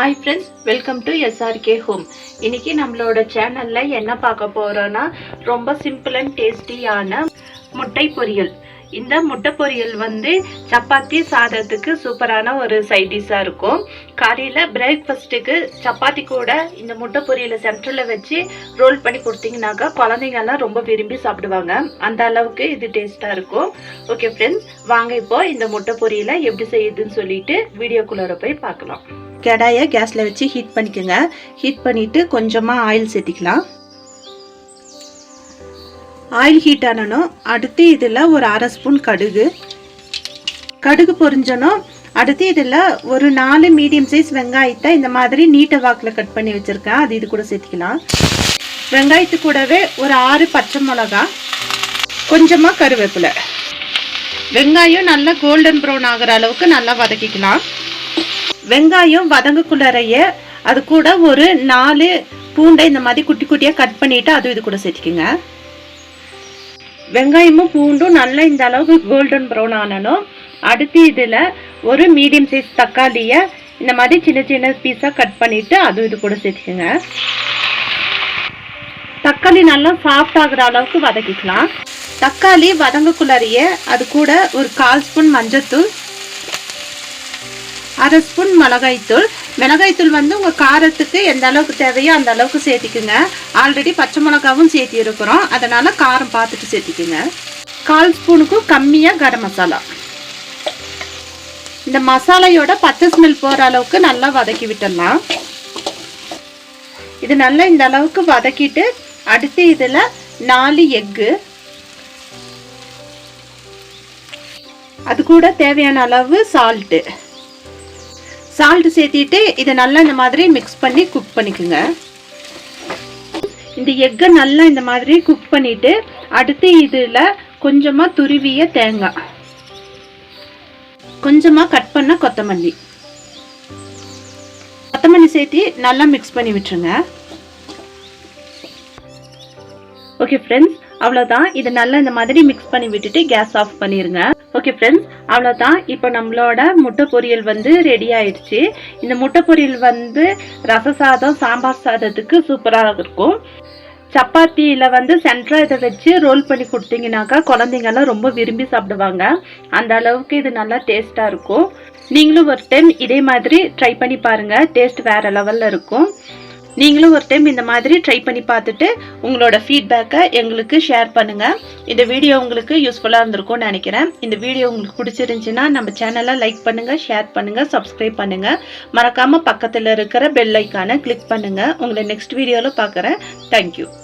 Hi friends welcome to SRK home இன்னைக்கு நம்மளோட சேனலில் என்ன பார்க்க போகிறோன்னா ரொம்ப சிம்பிள் அண்ட் டேஸ்டியான முட்டை பொரியல். இந்த முட்டை பொரியல் வந்து சப்பாத்தி சாதத்துக்கு சூப்பரான ஒரு சைடிஷாக இருக்கும். காலையில் பிரேக்ஃபாஸ்ட்டுக்கு சப்பாத்தி கூட இந்த முட்டை பொரியலை சென்டரில் வச்சு ரோல் பண்ணி கொடுத்தீங்கன்னாக்கா குழந்தைங்கெல்லாம் ரொம்ப விரும்பி சாப்பிடுவாங்க. அந்த அளவுக்கு இது டேஸ்ட்டாக இருக்கும். ஓகே ஃப்ரெண்ட்ஸ் வாங்க இப்போ இந்த முட்டை பொரியலை எப்படி செய்யுதுன்னு சொல்லிட்டு வீடியோக்குள்ளார போய் பார்க்கலாம். கடாயை கேஸில் வச்சு ஹீட் பண்ணிக்கோங்க. ஹீட் பண்ணிவிட்டு கொஞ்சமாக ஆயில் சேர்த்திக்கலாம். ஆயில் ஹீட் ஆனனும் அடுத்து இதில் ஒரு அரை ஸ்பூன் கடுகு. கடுகு பொரிஞ்சனும் அடுத்து இதில் ஒரு நாலு மீடியம் சைஸ் வெங்காயத்தை இந்த மாதிரி நீட்டை வாக்கில் கட் பண்ணி வச்சுருக்கேன். அது இது கூட சேர்த்திக்கலாம். வெங்காயத்து கூடவே ஒரு ஆறு பச்சை மிளகா கொஞ்சமாக கருவேப்பிலை. வெங்காயம் நல்லா கோல்டன் ப்ரௌன் ஆகிற அளவுக்கு நல்லா வதக்கிக்கலாம். வெங்காயம் வதங்கக்குள்ளறைய அது கூட ஒரு நாலு பூண்டை இந்த மாதிரி குட்டி குட்டியாக கட் பண்ணிவிட்டு அது இது கூட சேர்த்துக்குங்க. வெங்காயமும் பூண்டும் நல்லா இந்த அளவுக்கு கோல்டன் ப்ரௌன் ஆனணும் அடுத்து இதில் ஒரு மீடியம் சைஸ் தக்காளியை இந்த மாதிரி சின்ன சின்ன பீஸாக கட் பண்ணிவிட்டு அது இது கூட சேர்த்துக்குங்க. தக்காளி நல்லா சாஃப்ட் ஆகுற அளவுக்கு வதக்கிக்கலாம். தக்காளி வதங்கக்குள்ளாரியே அது கூட ஒரு கால் ஸ்பூன் மஞ்சத்தூள் அரை ஸ்பூன் மிளகாய்த்தூள் மிளகாய்த்தூள் வந்து உங்கள் காரத்துக்கு எந்த அளவுக்கு தேவையோ அந்த அளவுக்கு சேர்த்திக்குங்க. ஆல்ரெடி பச்சை மிளகாவும் சேர்த்தி இருக்கிறோம் அதனால் காரம் பார்த்துட்டு சேர்த்திக்குங்க. கால் ஸ்பூனுக்கும் கம்மியாக கரம் மசாலா. இந்த மசாலையோட பச்சை ஸ்மெல் போகிற அளவுக்கு நல்லா வதக்கி விட்டுடலாம். இது நல்லா இந்த அளவுக்கு வதக்கிட்டு அடுத்து இதில் நாலு எக்கு. அது கூட தேவையான அளவு சால்ட்டு சால்ட் சேர்த்திட்டு இதை நல்லா இந்த மாதிரி மிக்ஸ் பண்ணி குக் பண்ணிக்கோங்க. இந்த எக்கை நல்லா இந்த மாதிரி குக் பண்ணிவிட்டு அடுத்து இதில் கொஞ்சமாக துருவிய தேங்காய். கொஞ்சமாக கட் பண்ண கொத்தமல்லி. கொத்தமல்லி சேர்த்து நல்லா மிக்ஸ் பண்ணி விட்டுருங்க. ஓகே ஃப்ரெண்ட்ஸ் அவ்வளோதான் இதை நல்லா இந்த மாதிரி மிக்ஸ் பண்ணி விட்டுட்டு கேஸ் ஆஃப் பண்ணிடுங்க ஓகே ஃப்ரெண்ட்ஸ் அவ்வளோதான் இப்போ நம்மளோட முட்டை பொரியல் வந்து ரெடி ஆயிடுச்சு. இந்த முட்டை பொரியல் வந்து ரச சாதம் சாம்பார் சாதத்துக்கு சூப்பராக இருக்கும். சப்பாத்தியில் வந்து சென்டராக இதை வச்சு ரோல் பண்ணி கொடுத்தீங்கன்னாக்கா குழந்தைங்கெல்லாம் ரொம்ப விரும்பி சாப்பிடுவாங்க. அந்த அளவுக்கு இது நல்லா டேஸ்ட்டாக இருக்கும். நீங்களும் ஒரு டைம் இதே மாதிரி ட்ரை பண்ணி பாருங்கள் டேஸ்ட் வேறு லெவலில் இருக்கும். நீங்களும் ஒரு டைம் இந்த மாதிரி ட்ரை பண்ணி பார்த்துட்டு உங்களோட ஃபீட்பேக்கை எங்களுக்கு ஷேர் பண்ணுங்கள் இந்த வீடியோ உங்களுக்கு யூஸ்ஃபுல்லாக இருந்திருக்கும்னு நினைக்கிறேன். இந்த வீடியோ உங்களுக்கு பிடிச்சிருந்துச்சுன்னா நம்ம சேனலை லைக் பண்ணுங்கள் ஷேர் பண்ணுங்கள் சப்ஸ்கிரைப் பண்ணுங்கள் மறக்காமல் பக்கத்தில் இருக்கிற பெல் ஐக்கானை கிளிக் பண்ணுங்கள் உங்களை நெக்ஸ்ட் வீடியோவில் பார்க்குறேன். தேங்க்யூ